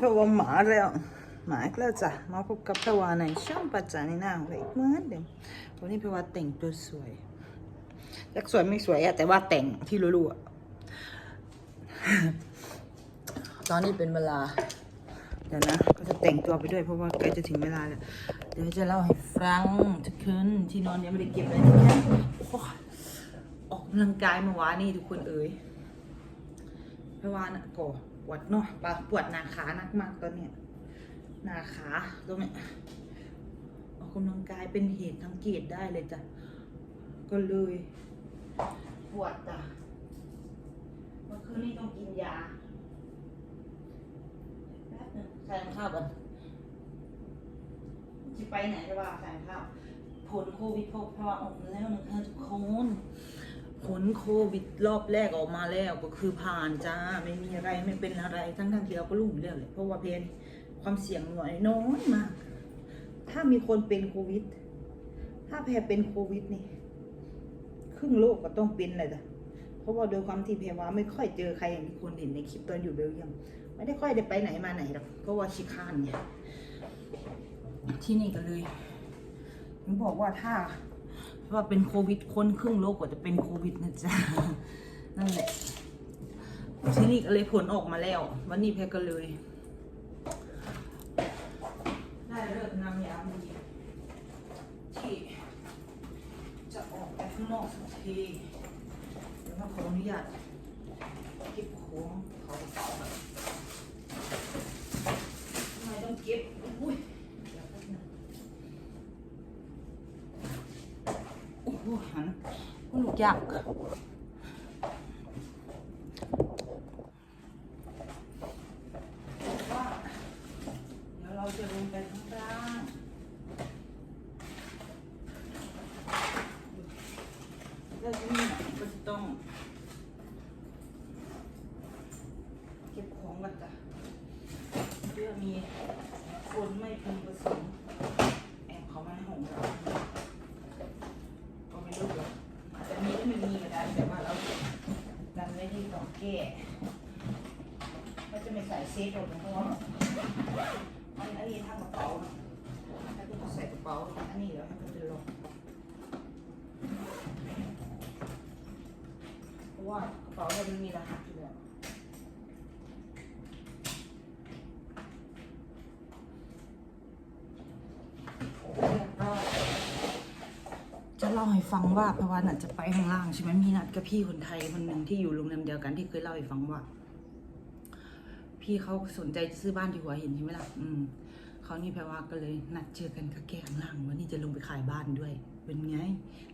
พราะว่าหมาแล้วหมาแล้วจ้ะมาพบกับพวาในช่องปัจจานีหน้าของเราอีกเหมือนเดิมวันนี้พวาแต่งตัวสวยอยากสวยไม่สวยอะแต่ว่าแต่งที่รู้ๆอะตอนนี้เป็นเวลา เดี๋ยวนะ ก็จะแต่งตัวไปด้วยเพราะว่าใกล้จะถึงเวลาแล้ว เดี๋ยวจะเล่าให้ฟังทุกคืนที่นอนยังไม่ได้เก็บเลยนะโอ้ยออกกำลังกายเมื่อวานนี่ทุกคนเอ๋ยเพราะว่านะก็ ปวดเนาะปะปวดหนาขานักมากตอนเนี้ยหนาขาตรงเนี้ยออกกำลังกายเป็นเหตุสังเกตได้เลยจ้ะก็เลยปวดจ้ะเมื่อคืนนี้ต้องกินยาแป๊บนึงใส่รองเท้าก่อนจะไปไหนจะว่าใส่รองเท้าผลโควิดพบเพราะว่ออกแล้วนะคะทุกคน ผลโควิดรอบแรกออกมาแล้วก็คือผ่านจ้าไม่มีอะไรไม่เป็นอะไรทั้งทั้งที่เราก็รู้อยู่แล้วเลยเพราะว่าเพนความเสี่ยงหน่อยน้อยมาก ถ้ามีคนเป็นโควิด ถ้าแพรเป็นโควิดนี่ครึ่งโลกก็ต้องเป็นเลยจ้ะเพราะว่าโดยความที่แพรว่าไม่ค่อยเจอใครอย่างที่คนเห็นในคลิปตอนอยู่เบลเยียมไม่ได้ค่อยได้ไปไหนมาไหนหรอกเพราะว่าชิคานเนี่ยที่นี่ก็เลยถึงบอกว่าถ้า ว่าเป็นโควิดคนครึ่งโลกกว่าจะเป็นโควิดนะจ๊ะนั่นแหละทีนี้เลยผลออกมาแล้ว วันนี้แพ้ก็เลย ได้เลิกงามยามดีที่จะออกไปข้างนอกสักทีเดี๋ยวมาขออนุญาตเก็บของเขาทำไมต้องเก็บอุ้ยเดี๋ยวแป๊บนึง โอ้โหหัน ลูกยากว่าเดี๋ยวเราจะลงไปข้างล่างแล้วที่นี่ก็จะต้อง เก็บของกันจ้ะเพื่อมีคนไม่พึงประสงค์แอบเขามาในห้องเรา ก็ไม่รู้หรอกอาจจะมีหรือไม่มีก็ได้แต่ว่าเราดันไม่ได้ต้องแก้ก็จะไม่ใส่เซฟหร อันอันนี้ทั้งกระเป๋าเนอะถ้าคุณใส่กระเป๋าอันนี้เดี๋ยวให้มันจะลงเพราะว่ากระเป๋าเรามันมีรหัสอยู่แล้วเรียบร้อยจะเล่าให้ฟังว่าพวันน่ะจะไปข้างล่างใช่ไหมมีนัดกับพี่คนไทยคนหนึ่งที่อยู่โรงแรมเดียวกันที่เคยเล่าให้ฟังว่า พี่เขาสนใจจะซื้อบ้านที่หัวหินใช่ไหมล่ะ อืมเขานี่แปลว่าก็เลยนัดเจอกันกับแกข้างล่างวันนี้จะลงไปขายบ้านด้วย เป็นไง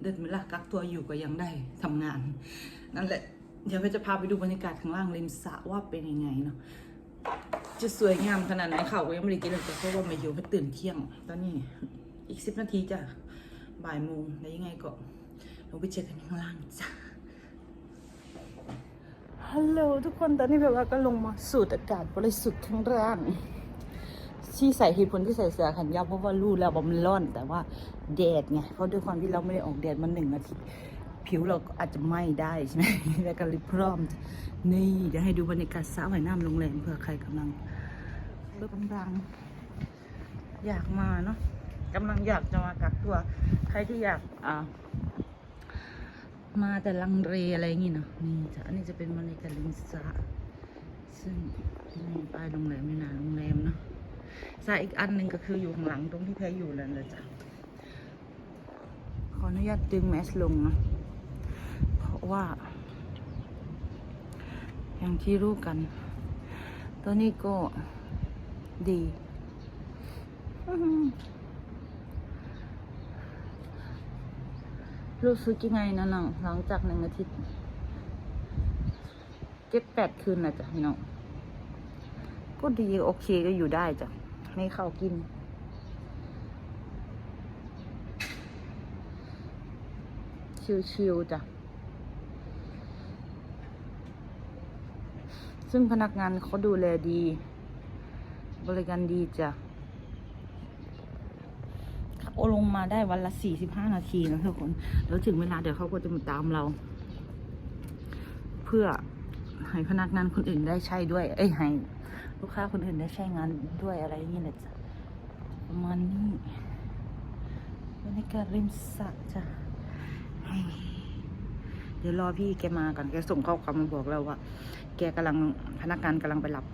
เดินไหมล่ะกักตัวอยู่ก็ยังได้ทำงาน นั่นแหละ เดี๋ยวเราจะพาไปดูบรรยากาศข้างล่างริมสระว่าเป็นยังไงเนาะ จะสวยงามขนาดไหนเขาก็ยังไม่ได้กินเลยจ้ะเพราะว่ามาอยู่ไม่ตื่นเที่ยง ตอนนี้อีกสิบนาทีจ้ะบ่ายโมงแล้วยังไงก็ลงไปเจอกันข้างล่างจ้ะ ฮัลโหลทุกคนตอนนี้แบบว่าก็ลงมาสูดอากาศบริสุทธิ์ข้างล่างที่ใส่เหตุผลที่ใส่เสื้อแขนยาวเพราะว่ารู้แล้วว่ามันร้อน แต่ว่าแดดไงเพราะด้วยความที่เราไม่ได้ออกแดดมาหนึ่งอาทิตย์ผิวเราก็อาจจะไหม้ได้ใช่ไหมแล้วก็เลยพร้อม นี่ เดี๋ยวให้ดูบรรยากาศสระว่ายน้ำโรงแรมเผื่อใครกำลังเลือกำลัง อยากมาเนาะกำลังอยากจะมากักตัว ใครที่อยากอ่า มาแต่ลังเรอะไรอย่างงี้เนาะนี่จ้ะอันนี้จะเป็นบรรยากาศริมสระซึ่งนี่ป้ายโรงแรมไม่นานโรงแรมเนาะสระอีกอันหนึ่งก็คืออยู่ข้างหลังตรงที่แพ้อยู่นั่นเลยจ้ะขออนุญาตดึงแมสลงนะเพราะว่า อย่างที่รู้กันตอนนี้ก็ดีอื้อหือ รู้สึกยังไงนะน้องหลังจากหนึ่งอาทิตย์เจ็ดแปดคืนนะจ๊ะพี่น้องก็ดีโอเคก็อยู่ได้จ้ะให้ข้าวกิน ชิวๆจ้ะซึ่งพนักงานเขาดูแลดี บริการดีจ้ะ ลงมาได้วันละสี่สิบห้านาทีนะทุกคน แล้วถึงเวลาเดี๋ยวเขาก็จะมาตามเรา เพื่อให้พนักงานคนอื่นได้ใช้ด้วย เอ้ยให้ลูกค้าคนอื่นได้ใช้งานด้วยอะไรอย่างเงี้ยแหละจ้ะประมาณนี้บรรยากาศริมสระจ้ะเดี๋ยวรอพี่แกมาก่อนแกส่งข้อความมาบอกเราว่า แกกำลังพนักงานกำลังไปรับ